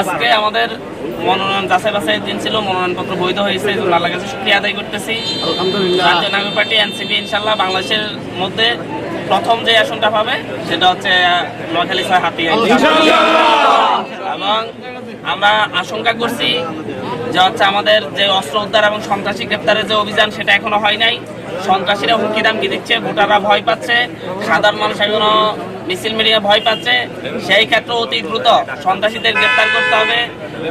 আজকে আমাদের মনোনয়ন যাচাই বাছাই দিন ছিল মনোনয়নপত্র বৈধ হয়েছে আল্লাহর কাছে শুক্রিয়া আদায় করতেছি। রাজ্য নাগরিক পার্টি এনসিপি ইনশাল্লাহ বাংলাদেশের মধ্যে প্রথম যে আসনটা পাবে সেটা হচ্ছে নোয়াখালী ছয় হাতিয়া এবং আমরা আশঙ্কা করছি যে হচ্ছে আমাদের যে অস্ত্র উদ্ধার এবং সন্ত্রাসী গ্রেপ্তারের যে অভিযান, সেটা এখনও হয় নাই। সন্ত্রাসীরা হুমকি দামকি দিচ্ছে, ভোটাররা ভয় পাচ্ছে, সাধারণ মানুষ এখনও মিছিল মিডিয়া ভয় পাচ্ছে। সেই ক্ষেত্রে অতি দ্রুত সন্ত্রাসীদের গ্রেপ্তার করতে হবে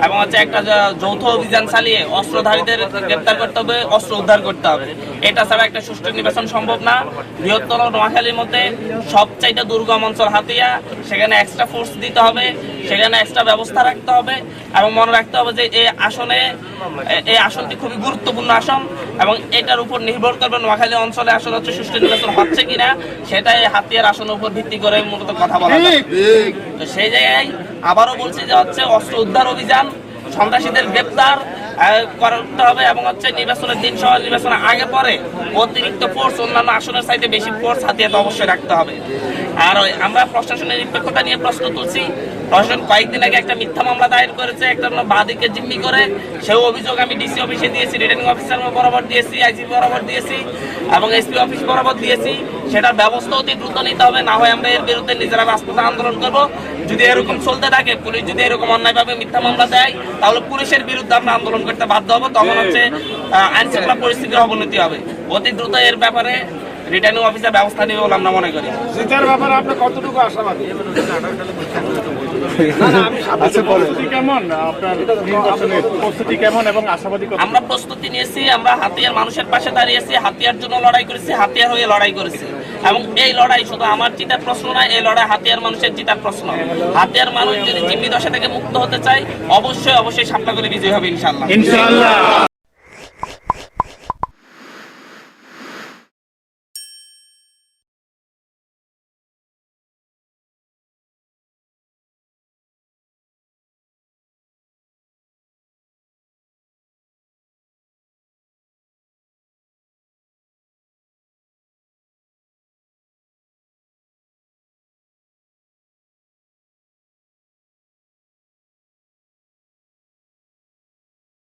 এবং হচ্ছে একটা যৌথ অভিযান চালিয়ে অস্ত্রধারীদের গ্রেপ্তার করতে হবে, অস্ত্র উদ্ধার করতে হবে। এটা ছাড়া একটা সুষ্ঠু নির্বাচন সম্ভব না। বৃহত্তর নোয়াখালীর মধ্যে সবচাইতে দুর্গম অঞ্চল হাতিয়া, সেখানে এক্সট্রা ফোর্স দিতে হবে। সেখানে এক্সট্রা ব্যবস্থা রাখতে হবে এবং মনে রাখতে হবে যে এই আসনে এই আসনটি খুবই গুরুত্বপূর্ণ আসন এবং এটার উপর নির্ভর করবে নোয়াখালী অঞ্চলে আসলে হচ্ছে সুষ্ঠু নির্বাচন হচ্ছে কিনা, সেটাই হাতিয়ার আসনের উপর ভিত্তি করে মূলত কথা বলা তো সেই জায়গায় আবারও বলছি যে হচ্ছে অস্ত্র উদ্ধার অভিযান, সন্ত্রাসীদের গ্রেপ্তার করতে হবে এবং হচ্ছে নির্বাচনের দিন সহ নির্বাচনের আগে পরে অতিরিক্ত ফোর্স অন্যান্য আসনের চাইতে বেশি ফোর্স হাতিয়াতে অবশ্যই রাখতে হবে। আর আমরা প্রশাসনের নিরপেক্ষতা নিয়ে প্রশ্ন তুলছি প্রশাসন কয়েকদিন আগে একটা মিথ্যা মামলা দায়ের করেছে, একটা বাদীকে জিম্মি করে। সেই অভিযোগ, আমি ডিসি অফিসে দিয়েছি রিটার্নিং অফিসার বরাবর দিয়েছি আইজি বরাবর দিয়েছি, এবং এসপি অফিস বরাবর দিয়েছি। সেটার ব্যবস্থা অতি দ্রুত নিতে হবে, না হয় আমরা এর বিরুদ্ধে নিজেরা রাজপথে আন্দোলন করব। যদি এরকম চলতে থাকে, পুলিশ যদি এরকম অন্যায়ভাবে মিথ্যা মামলা দেয়, তাহলে পুলিশের বিরুদ্ধে আমরা আন্দোলন করতে বাধ্য হব। তখন হচ্ছে আইন শৃঙ্খলা পরিস্থিতির অবনতি হবে। অতি দ্রুত এর ব্যাপারে রিটার্নিং অফিসার ব্যবস্থা নেবে বলে আমরা মনে করি। জিতার ব্যাপারে আপনি কতটুকু আশাবাদী? না, না, কত আমরা প্রস্তুতি নিয়েছি আমরা হাতিয়ার মানুষের পাশে দাঁড়িয়েছি হাতিয়ার জন্য লড়াই করেছি হাতিয়ার হয়ে লড়াই করেছি। এবং এই লড়াই শুধু আমার জিতার প্রশ্ন নয় এই লড়াই হাতিয়ার মানুষের জিতার প্রশ্ন। হাতিয়ার মানুষ যদি জিম্মি দশা থেকে মুক্ত হতে চায় অবশ্যই অবশ্যই সামনা করে বিজয় হবে ইনশাল্লাহ ইনশাআল্লাহ।